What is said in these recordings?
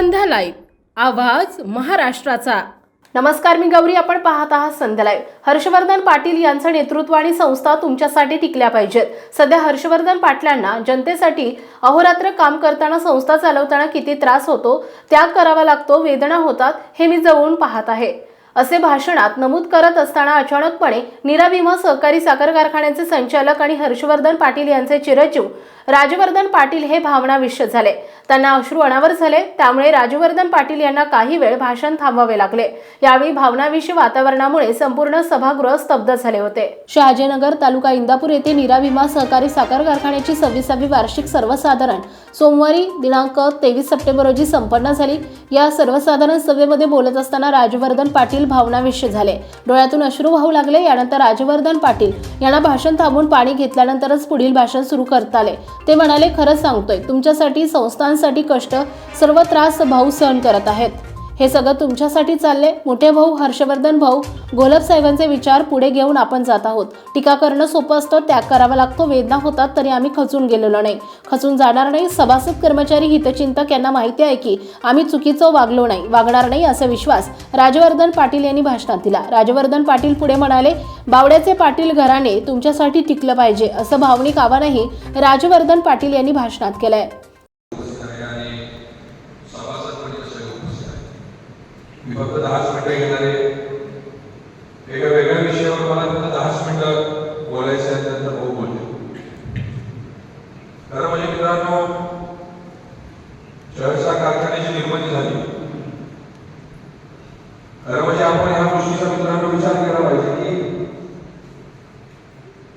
संध्या live. आवाज महाराष्ट्राचा. नमस्कार मी गौरी. आपण पाहत आहात संध्यालाय हर्षवर्धन पाटील यांचं नेतृत्व आणि संस्था तुमच्यासाठी टिकल्या पाहिजेत. सध्या हर्षवर्धन पाटलांना जनतेसाठी अहोरात्र काम करताना संस्था चालवताना किती त्रास होतो त्याग करावा लागतो वेदना होतात हे मी जवळून पाहत आहे. असे भाषणात नमूद करत असताना अचानकपणे नीरा भीमा सहकारी साखर कारखान्याचे संचालक आणि हर्षवर्धन पाटील यांचे चिरंजीव राजवर्धन पाटील हे भावनाविष्य झाले. त्यांना अश्रू अनावर झाले त्यामुळे राजवर्धन पाटील यांना काही वेळ भाषण थांबवावे लागले. यावेळी भावनाविषय वातावरणामुळे संपूर्ण सभागृह स्तब्ध झाले होते. शहाजीनगर तालुका इंदापूर येथे निरा विमा सहकारी साखर कारखान्याची सव्वीसावी वार्षिक सर्वसाधारण सोमवारी दिनांक तेवीस सप्टेंबर रोजी संपन्न झाली. या सर्वसाधारण सभेमध्ये बोलत असताना राजवर्धन पाटील भावनाविष्य झाले. डोळ्यातून अश्रू वाहू लागले यानंतर राजवर्धन पाटील यांना भाषण थांबून पाणी घेतल्यानंतरच पुढील भाषण सुरू करता आले. ते म्हणाले खरंच सांगतोय तुमच्यासाठी संस्थांसाठी कष्ट सर्व त्रास भाऊ सहन करत आहेत. हे सगळं तुमच्यासाठी चालले मोठे भाऊ हर्षवर्धन भाऊ गोलब साहेबांचे विचार पुढे घेऊन आपण जात आहोत. टीका करणं सोपं असतं त्याग करावा लागतो वेदना होतात तरी आम्ही खचून गेलेलो नाही. खचून जाणार नाही सभासद कर्मचारी हितचिंतक यांना माहिती आहे की आम्ही चुकीचं वागलो नाही वागणार नाही असा विश्वास राजवर्धन पाटील यांनी भाषणात दिला. राजवर्धन पाटील पुढे म्हणाले बावड्याचे पाटील घराणे तुमच्यासाठी टिकलं पाहिजे असं भावनिक आवाहनही राजवर्धन पाटील यांनी भाषणात केलंय उपस्थित आहे आणि सभासद म्हणजे सगळे उपस्थित आहे मी फक्त दहाच मिनिटं घेणार आहे. एका वेगळ्या विषयावर मला फक्त दहाच मिनिटं बोलायचं आहे नंतर भाऊ बोलले खरं म्हणजे मित्रांनो शहरच्या कारखान्याची निर्मिती झाली खरं म्हणजे आपण ह्या गोष्टीचा मित्रांनो विचार केला पाहिजे की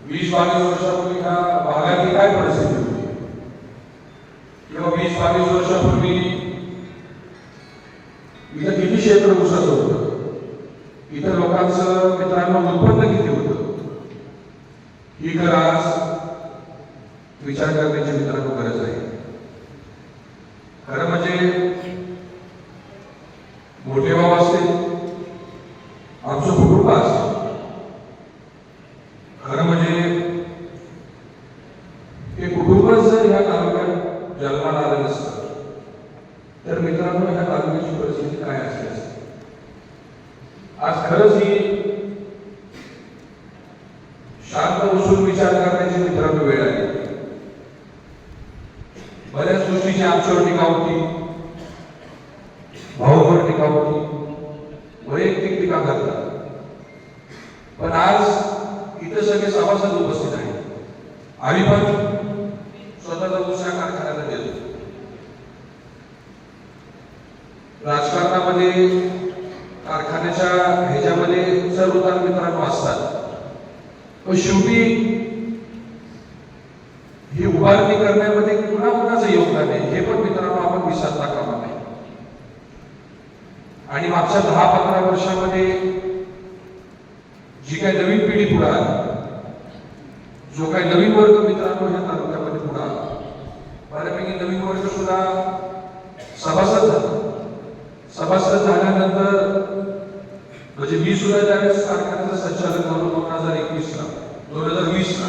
वीस बावीस वर्षापूर्वी ह्या भागातली काय परिस्थिती होती किंवा वीस बावीस वर्षापूर्वी इथं किती क्षेत्र ऊसाचं होतं? इथं लोकांचं मित्रांनो उत्पन्न किती होतं? ही खरं आज विचार करण्याची मित्रांनो गरज आहे. खरं म्हणजे मोठे भाव असते आमचं कुटुंब असतं खरं म्हणजे हे कुटुंबच जर ह्या तालुक्यात जन्माला आलं नसतं तर मित्रांनो ह्या तालुक्याची परिस्थिती काय असली असते आज खरंच ही शांत बसून विचार करण्याची मित्रांनो वेळ आली बऱ्याच गोष्टीची आमच्यावर टीका होती. भाऊवर टीका होती. वैयक्तिक टीका करतात. पण आज इथं सगळे सभासद उपस्थित आहेत. आम्ही पण स्वतःचा दुसऱ्या कारखान्याला गेलो राजकारणामध्ये कारखान्याच्या ह्याच्यामध्ये सर्व उतार मित्रांनो असतात. पण शेवटी ही उभारणी करण्यामध्ये कुणा कुणाचं योगदान आहे हे पण मित्रांनो आपण विसरता कामा नाही आणि मागच्या दहा पंधरा वर्षामध्ये जी काही नवीन पिढी पुढे आली जो काही नवीन वर्ग मित्रांनो ह्या तालुक्यामध्ये पुढे आला बऱ्यापैकी नवीन वर्ग सुद्धा सभासद झाला. सभासद झाल्यानंतर म्हणजे मी सुद्धा ज्यावेळेस कारखान्याचा संचालक झालो दोन हज़ार एकवीस ला, दोन हज़ार वीस ला.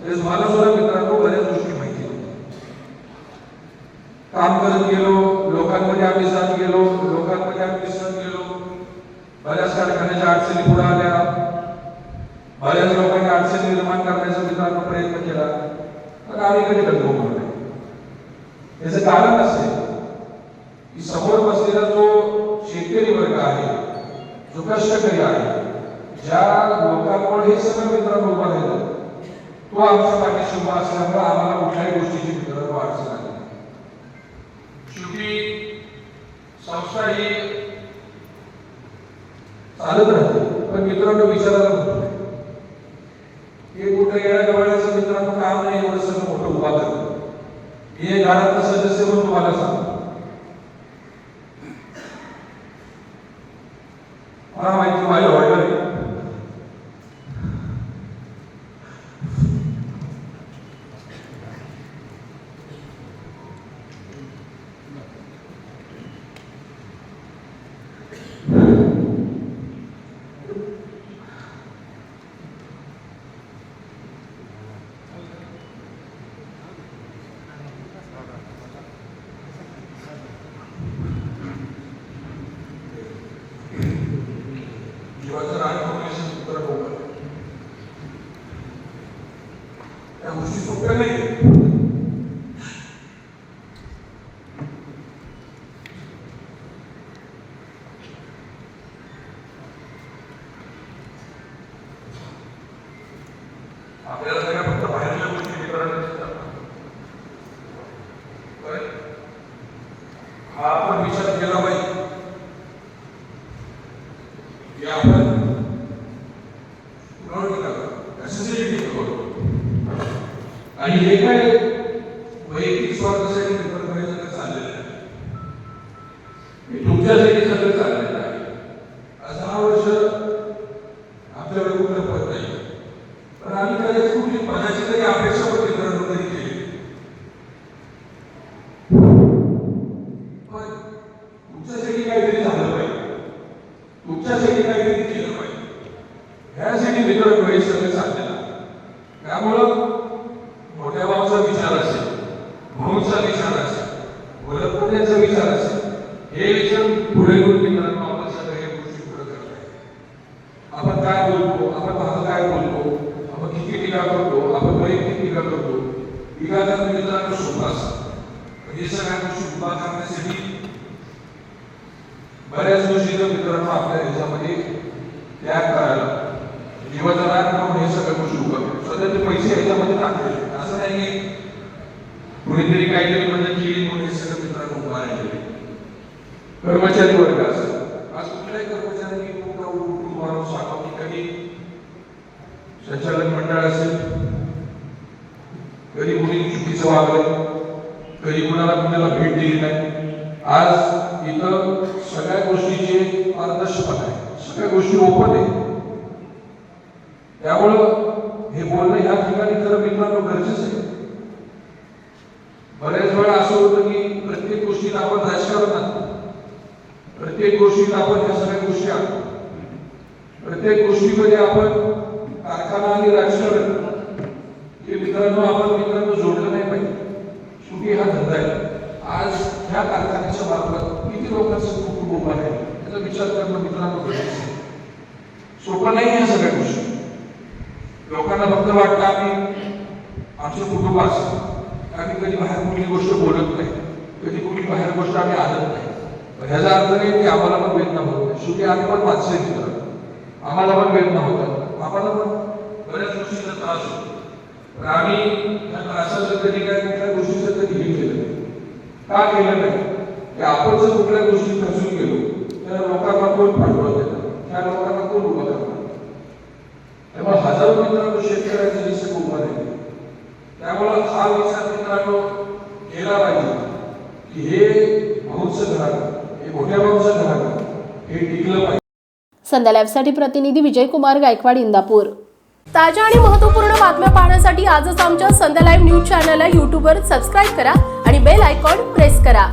त्यावेळेस मला सुद्धा मित्रांनो बऱ्याच गोष्टी माहिती काम करत गेलो, लोकांमध्ये आम्ही जात गेलो, लोकांमध्ये आम्ही मिसळत गेलो. बऱ्याच कारखान्याच्या अडचणी पुढे आल्या. बऱ्याच लोकांनी अडचण निर्माण करण्याचा मित्रांनो प्रयत्न केला. पण आम्ही कधी डगमगलो नाही. याचं कारण असे की समोर बसलेला जो शेतकरी वर्ग आहे जो कष्टकरी आहे. ज्या लोकांमुळे हे सगळं मित्रांनो उभा राहिलं तो आमच्या पाठीशी उभा असल्यामुळे आम्हाला कुठल्याही गोष्टीची मित्रांनो अडचण आली नाही. शेवटी संस्था ही चालत राहते. पण मित्रांनो विचारायला नको. हे कुठं येण्या जवळचं मित्रांनो काम नाही एवढं सगळं मोठं उभा करणं हे घरातलं सदस्य म्हणून तुम्हाला सांगतो मला माहिती माझ्या ऑर्डर आहे आपल्याला सगळ्या फक्त बाहेरच्या गोष्टी हा आपण विचार केला पाहिजे. की आपण निवडणुका आणि हे काय वैयक्तिक स्वार्थासाठी निर्माण करायचं चाललेलं आहे हे तुमच्यासाठी सगळं चाललेलं आहे आज दहा वर्ष आपल्याकडे कुठलं पद नाही पण आम्ही कदाचित कुठली पदाची तरी अपेक्षा पण मित्रांनो कधी केली पण तुमच्यासाठी काहीतरी झालं पाहिजे तुमच्यासाठी काहीतरी केलं पाहिजे त्यासाठी मित्रांनो हे सगळं चाललेलं त्यामुळं मोठ्या भाऊचा विचार असेल भाऊचा विचार असेल वडपत्याचा विचार असेल हे विचार पुढे घेऊन मित्रांनो आपण सगळ्या गोष्टी पुढे करताय आपण काय बोलतो आपण भाग काय बोलतो आपण किती टीका करतो आपण वैयक्तिक टीका करतो टीका करणं मित्रांनो म्हणजे सोपं असतं पण हे म्हणजे सगळ्या गोष्टी उभा करण्यासाठी बऱ्याच गोष्टी मित्रांनो आपल्या ह्याच्यामध्ये त्याग करायला किंवा राग हे सगळ्या गोष्टी उभं सध्या ते पैसे ह्याच्यामध्ये टाकले. असं नाही की कुणीतरी काहीतरी म्हणजे केली म्हणून हे सगळं मित्रांनो उभा राहिले कर्मचारी वर्ग असेल आज कुठल्याही कर्मचाऱ्यांनी मोठा उठून सांगा की कधी संचालक मंडळ असेल. कधी कुणी चुकीचं वागलं कधी कुणाला कुणाला भेट दिली नाही. आज इथं सगळ्या गोष्टीचे पारदर्शकता आहे. सगळ्या गोष्टी ओपन आहे त्यामुळं हे बोलणं ह्या ठिकाणी खरं मित्रांनो गरजेचं आहे. बऱ्याच वेळा असं होतं की प्रत्येक गोष्टीत आपण राजकारण आणतो. प्रत्येक गोष्टीत आपण ह्या सगळ्या गोष्टी आणतो. प्रत्येक गोष्टीमध्ये आपण कारखाना आणि राजकारण हे मित्रांनो आपण मित्रांनो जोडलं नाही पाहिजे. शेवटी हा धंदा आहे. आज ह्या कारखान्याच्या मार्फत किती लोकांचं कुटुंब उभं आहे? याचा विचार करणं मित्रांनो गरजेचं आहे. सोपं नाही या सगळ्या गोष्टी. लोकांना फक्त वाटतं आम्ही आमचं कुटुंब असतं आम्ही कधी बाहेर कुठली गोष्ट बोलत नाही. कधी कुठली बाहेर गोष्ट आम्ही आणत नाही. ह्याचा अर्थ नाही की आम्हाला पण वेदना होत नाही. शेवटी आम्ही पण वाचले मित्र आम्हाला पण वेदना होतात आम्हाला पण बऱ्याच गोष्टीचा त्रास होतो. पण आम्ही या त्रासाचं कधी काय कुठल्या गोष्टीचं कधी हे केलं नाही. का केलं नाही? की आपण जर कुठल्या गोष्टी खचून गेलो तर लोकांना कोण पाठवत देतं त्या लोकांना कोण उभं करणार त्यामुळे हजारो मित्रांनो शेतकऱ्याचे दिसे उभं राहिले त्यामुळं हा विचार मित्रांनो केला पाहिजे की हे भाऊचं घर हे मोठ्या भाऊचं घर हे टिकलं पाहिजे. संध्या लाईव्हसाठी प्रतिनिधी विजयकुमार गायकवाड इंदापूर. ताज्या आणि महत्त्वपूर्ण बातम्या पाहण्यासाठी आजच आमच्या संध्या लाईव्ह न्यूज चॅनलला यूट्यूबवर सबस्क्राईब करा आणि बेल आयकॉन प्रेस करा.